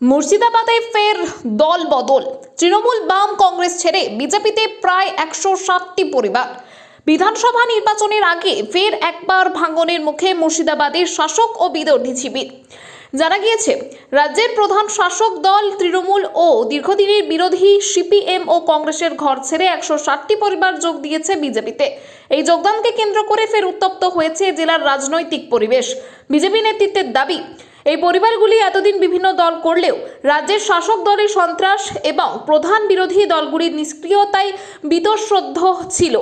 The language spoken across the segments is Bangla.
মুর্শিদাবাদে ফের দল বদল। তৃণমূল বাম কংগ্রেস ছেড়ে বিজেপিতে প্রায় একশো ষাটটি পরিবার। বিধানসভা নির্বাচনের আগে ফের একবার ভাঙনের মুখে মুর্শিদাবাদের শাসক ও বিরোধী শিবির। জানা গিয়েছে, রাজ্যের প্রধান শাসক দল তৃণমূল ও দীর্ঘদিনের বিরোধী সিপিএম ও কংগ্রেসের ঘর ছেড়ে একশো ষাটটি পরিবার যোগ দিয়েছে বিজেপিতে। এই যোগদানকে কেন্দ্র করে ফের উত্তপ্ত হয়েছে জেলার রাজনৈতিক পরিবেশ। বিজেপি নেতৃত্বের দাবি এই পরিবারগুলি এতদিন বিভিন্ন দল করলেও রাজ্যের শাসক দলের সন্ত্রাস এবং প্রধান বিরোধী দলগুলির নিষ্ক্রিয়তায় বীতশ্রদ্ধ ছিল।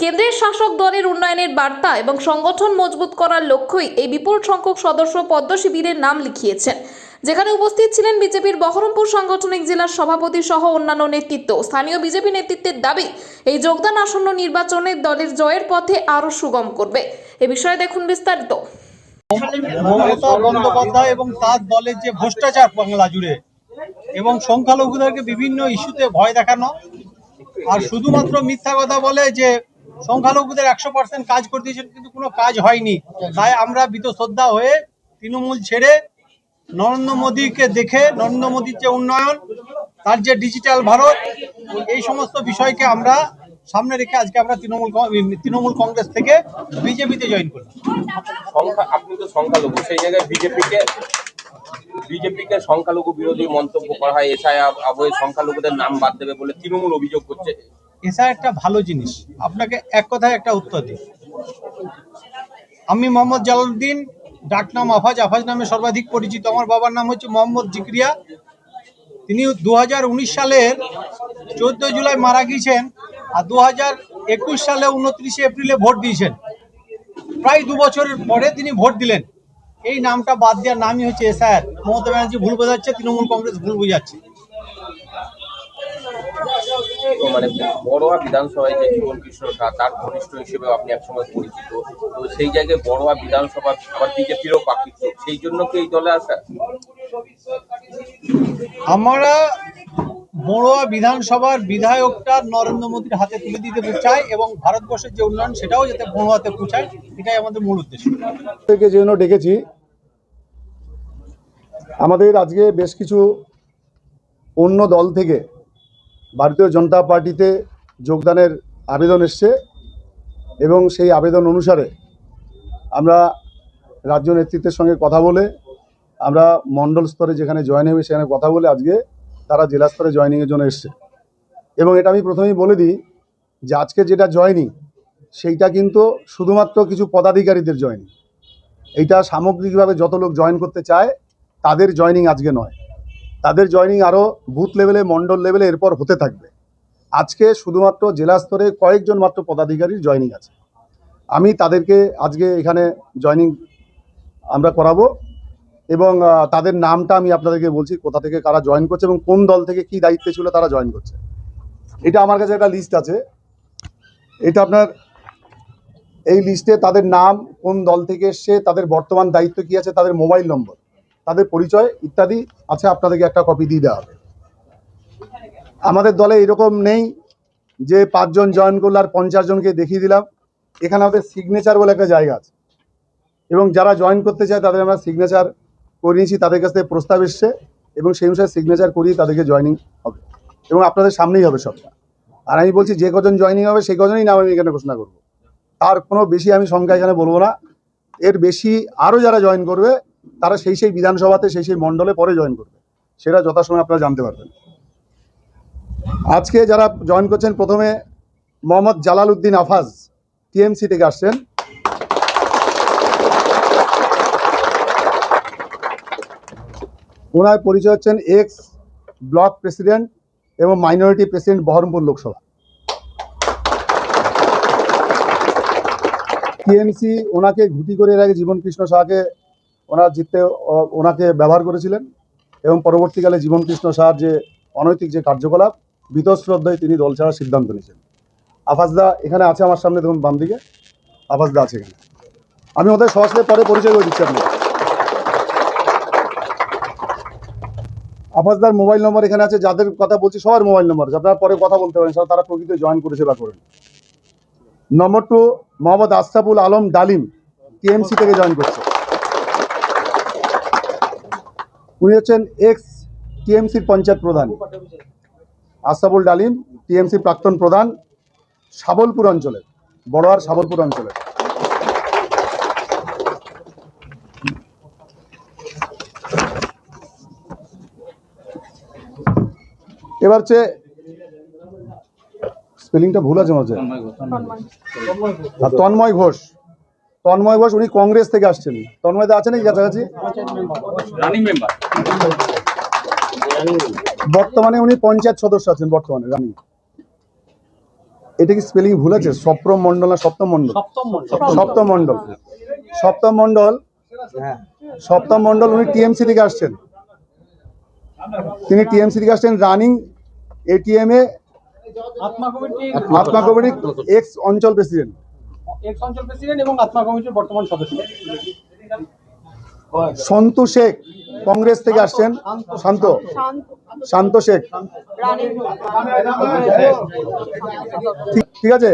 কেন্দ্রের শাসক দলের উন্নয়নের বার্তা এবং সংগঠন মজবুত করার লক্ষ্যই এই বিপুল সংখ্যক সদস্য পদ্ম শিবিরের নাম লিখিয়েছেন। যেখানে উপস্থিত ছিলেন বিজেপির বহরমপুর সাংগঠনিক জেলার সভাপতি সহ অন্যান্য নেতৃত্ব। স্থানীয় বিজেপি নেতৃত্বের দাবি, এই যোগদান আসন্ন নির্বাচনে দলের জয়ের পথে আরও সুগম করবে। এ বিষয়ে দেখুন বিস্তারিত। মমতা বন্দ্যোপাধ্যায় এবং তার দলের যে ভ্রষ্টাচার বাংলা জুড়ে এবং সংখ্যালঘুদেরকে বিভিন্ন ইস্যুতে ভয় দেখানো আর শুধুমাত্র মিথ্যা কথা বলে যে সংখ্যালঘুদের একশো পার্সেন্ট কাজ করে দিয়েছেন কিন্তু কোনো কাজ হয়নি। তাই আমরা শ্রদ্ধা হয়ে তৃণমূল ছেড়ে নরেন্দ্র মোদীকে দেখে নরেন্দ্র মোদীর যে উন্নয়ন তার যে ডিজিটাল ভারত এই সমস্ত বিষয়কে আমরা সামনে রেখে আজকে আমরা তৃণমূল তৃণমূল কংগ্রেস থেকে বিজেপিতে জয়েন করলাম। সংখ্যা আপনি তো সংখ্যালঘু সেই জায়গায় বিজেপিকে বিজেপিকে সংখ্যালঘু বিরোধী মন্তব্য করা হয়। এসআই আবহে সংখ্যালঘুদের নাম বাদ দেবে বলে তৃণমূল অভিযোগ করছে। এসা একটা ভালো জিনিস। আপনাকে এক কথায় একটা উত্তর দিই। আমি মোহাম্মদ জালালউদ্দিন ডাকনাম আফাজ। আফাজ নামে সর্বাধিক পরিচিত। আমার বাবার নাম হচ্ছে মোহাম্মদ জিক্রিয়া। তিনি দু হাজার উনিশ সালের চোদ্দ জুলাই মারা গিয়েছেন। আর দু হাজার একুশ সালে উনত্রিশে এপ্রিলে ভোট দিয়েছেন। প্রায় দু বছরের পরে তিনি ভোট দিলেন। এই নামটা বাদ দেওয়ার নামই হচ্ছে এসআর মমতা ব্যানার্জি ভুল বোঝাচ্ছে তৃণমূল কংগ্রেস ভুল বোঝাচ্ছে। মানে বড়োয়া বিধানসভায় যে জীবন কৃষ্ণ তার ঘনিষ্ঠ হিসেবে আপনি একসময় পরিচিত। তো সেই জায়গায় বড়োয়া বিধানসভা আবার বিজেপিরও পাকিত সেই জন্য কি এই দলে আসা? আমরা বড়ুয়া বিধানসভার বিধায়কটা নরেন্দ্র মোদীর হাতে তুলে দিতে চাই এবং ভারতবর্ষের যে উন্নয়ন, সেটাও যাতে বড়ুয়াতে পৌঁছায়, এটাই আমাদের মূল উদ্দেশ্য। থেকে জন্য ডেকেছি, আমাদের আজকে বেশ কিছু অন্য দল থেকে ভারতীয় জনতা পার্টিতে যোগদানের আবেদন এসছে এবং সেই আবেদন অনুসারে আমরা রাজ্য নেতৃত্বের সঙ্গে কথা বলে, আমরা মণ্ডল স্তরে যেখানে জয়েন হবে সেখানে কথা বলে আজকে তারা জেলা স্তরে জয়েনিংয়ের জন্য এসছে। এবং এটা আমি প্রথমেই বলে দিই যে আজকে যেটা জয়েনিং সেইটা কিন্তু শুধুমাত্র কিছু পদাধিকারীদের জয়েনিং এইটা সামগ্রিকভাবে যত লোক জয়েন করতে চায়, তাদের জয়েনিং আজকে নয়। তাদের জয়েনিং আরও বুথ লেভেলে, মণ্ডল লেভেলে এরপর হতে থাকবে। আজকে শুধুমাত্র জেলা স্তরে কয়েকজন মাত্র পদাধিকারীর জয়েনিং আছে। আমি তাদেরকে আজকে এখানে জয়েনিং আমরা করাবো। এবং তাদের নামটা আমি আপনাদেরকে বলছি, কোথা থেকে কারা জয়েন করছে এবং কোন দল থেকে কি দায়িত্বে ছিল তারা জয়েন করছে। এটা আমার কাছে একটা লিস্ট আছে। এটা আপনার, এই লিস্টে তাদের নাম, কোন দল থেকে এসছে, তাদের বর্তমান দায়িত্ব কি আছে, তাদের মোবাইল নম্বর তাদের পরিচয় ইত্যাদি আছে, আপনাদেরকে একটা কপি দিয়ে দেওয়া হবে। আমাদের দলে এরকম নেই যে পাঁচজন জয়েন করলে আর পঞ্চাশ জনকে দেখিয়ে দিলাম। এখানে আমাদের সিগনেচার বলে একটা জায়গা আছে। এবং যারা জয়েন করতে চায় তাদের আমরা সিগনেচার করে নিয়েছি, তাদের কাছ থেকে প্রস্তাব এসছে এবং সেই অনুসারে সিগনেচার করিয়ে তাদেরকে জয়েনিং হবে এবং আপনাদের সামনেই হবে সবটা। আর আমি বলছি, যে কজন জয়েনিং হবে সেই কজনই নাম আমি এখানে ঘোষণা করব। তার কোনো বেশি আমি সংখ্যা এখানে বলব না। এর বেশি আরও যারা জয়েন করবে, তারা সেই সেই বিধানসভাতে, সেই সেই মণ্ডলে পরে জয়েন করবে। সেটা যথাসময় আপনারা জানতে পারবেন। আজকে যারা জয়েন করছেন, প্রথমে মোহাম্মদ জালাল উদ্দিন আফাজ টিএমসি থেকে আসছেন। ওনার পরিচয় হচ্ছেন এক্স ব্লক প্রেসিডেন্ট এবং minority president Baharampur Lok Sabha. TMC ওনাকে ঘুটি করে এর আগে জীবন কৃষ্ণ শাহকে ওনার জিততে ওনাকে ব্যবহার করেছিলেন এবং পরবর্তীকালে জীবন কৃষ্ণ শাহর যে অনৈতিক যে কার্যকলাপ, বিতশ্রদ্ধায় তিনি দল ছাড়ার সিদ্ধান্ত নিয়েছেন। আফাজদা এখানে আছে আমার সামনে, দেখুন বাম দিকে আফাজদা আছে এখানে। আমি ওদের সহজে পরে পরিচয় করে দিচ্ছি আপনাকে আফাজদার মোবাইল নম্বর এখানে আছে, যাদের কথা বলছি সবার মোবাইল নম্বর আছে। আপনারা পরে কথা বলতে পারেন তারা প্রকৃত জয়েন করেছে বা করেন। Number two Mohammad Ashraful Alam Dalim TMC থেকে জয়েন করছে। উনি হচ্ছেন এক্স টিএমসির পঞ্চায়েত প্রধান। আসাবুল ডালিম টিএমসির প্রাক্তন প্রধান সাবলপুর অঞ্চলের, বড়োয়ার সাবলপুর অঞ্চলের। এবার হচ্ছে স্পেলিংটা ভুল আছে মাঝে। আর তন্ময় ঘোষ। তন্ময় ঘোষ উনি কংগ্রেস থেকে আসছেন। তন্ময় দা আছে নাকি কাছাকাছি বর্তমানে উনি পঞ্চায়েত সদস্য আছেন বর্তমানে রানি। এটা কি স্পেলিং ভুল আছে? সপ্তম মন্ডল না সপ্তম মন্ডল সপ্তম মণ্ডল। সপ্তম মন্ডল সপ্তম মন্ডল হ্যাঁ। সপ্তম মন্ডল উনি টিএমসি থেকে আসছেন। তিনি টিএমসি থেকে আসছেন রানিং এটিএম এ আত্মা কমিটি কমিটির এক্স অঞ্চল প্রেসিডেন্ট এক্স অঞ্চল প্রেসিডেন্ট এবং আত্মা কমিটির বর্তমান সদস্য। সন্তু শেখ কংগ্রেস থেকে আসছেন। শান্ত। শান্ত শেখ। ঠিক- ঠিক আছে?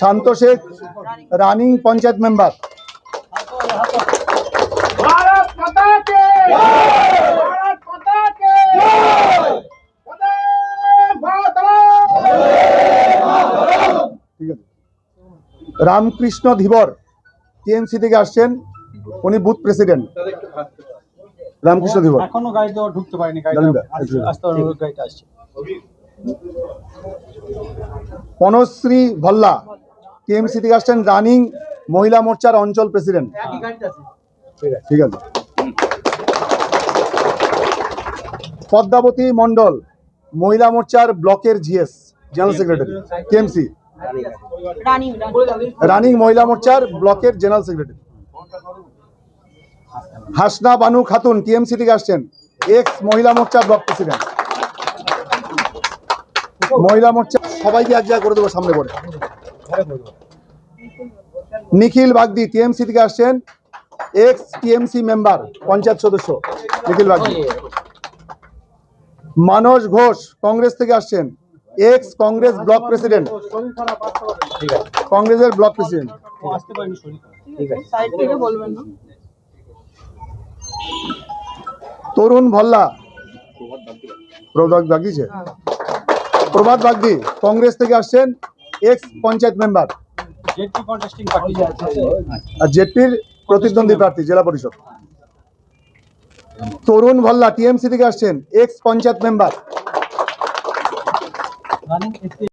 শান্ত শেখ রানিং পঞ্চায়েত মেম্বার ঠিক আছে? রামকৃষ্ণ ধীবর টিএমসি থেকে আসছেন। উনি বুথ প্রেসিডেন্ট। রামকৃষ্ণ ধীবর। এখনও গাড়ি দেওয়া ঢুকতে পারেনি গাড়িটা আসছে। পনশ্রী ভল্লা টিএমসি থেকে আসছেন রানিং মহিলা মোর্চার অঞ্চল প্রেসিডেন্ট। ঠিক আছে। পদ্মাবতী মন্ডল মহিলা মোর্চার ব্লকের GS general secretary TMC. Running মহিলা মোর্চার ব্লকের general secretary. Hasna Banu Khatun TMC থেকে আসছেন। এক্স মহিলা মোর্চা ব্লক প্রেসিডেন্ট। মহিলা মোর্চা সবাইকে এক জায়গায় করে দেবো সামনে পড়ে। নিখিল বাগদি টিএমসি থেকে আসছেন। এক্স টিএমসি মেম্বার পঞ্চায়েত সদস্য নিখিল বাগদি। মানস ঘোষ কংগ্রেস থেকে আসছেন। এক্স কংগ্রেস ব্লক প্রেসিডেন্ট কংগ্রেসের block president Tarun Bhalla. Prabhat Prabhat Bagdi Congress থেকে আসছেন এক্স পঞ্চায়েত মেম্বার আর জেপির প্রতিদ্বন্দ্বী প্রার্থী, জেলা পরিষদ। তরুণ ভল্লা টিএমসি থেকে আসছেন ex panchayat member running. It's the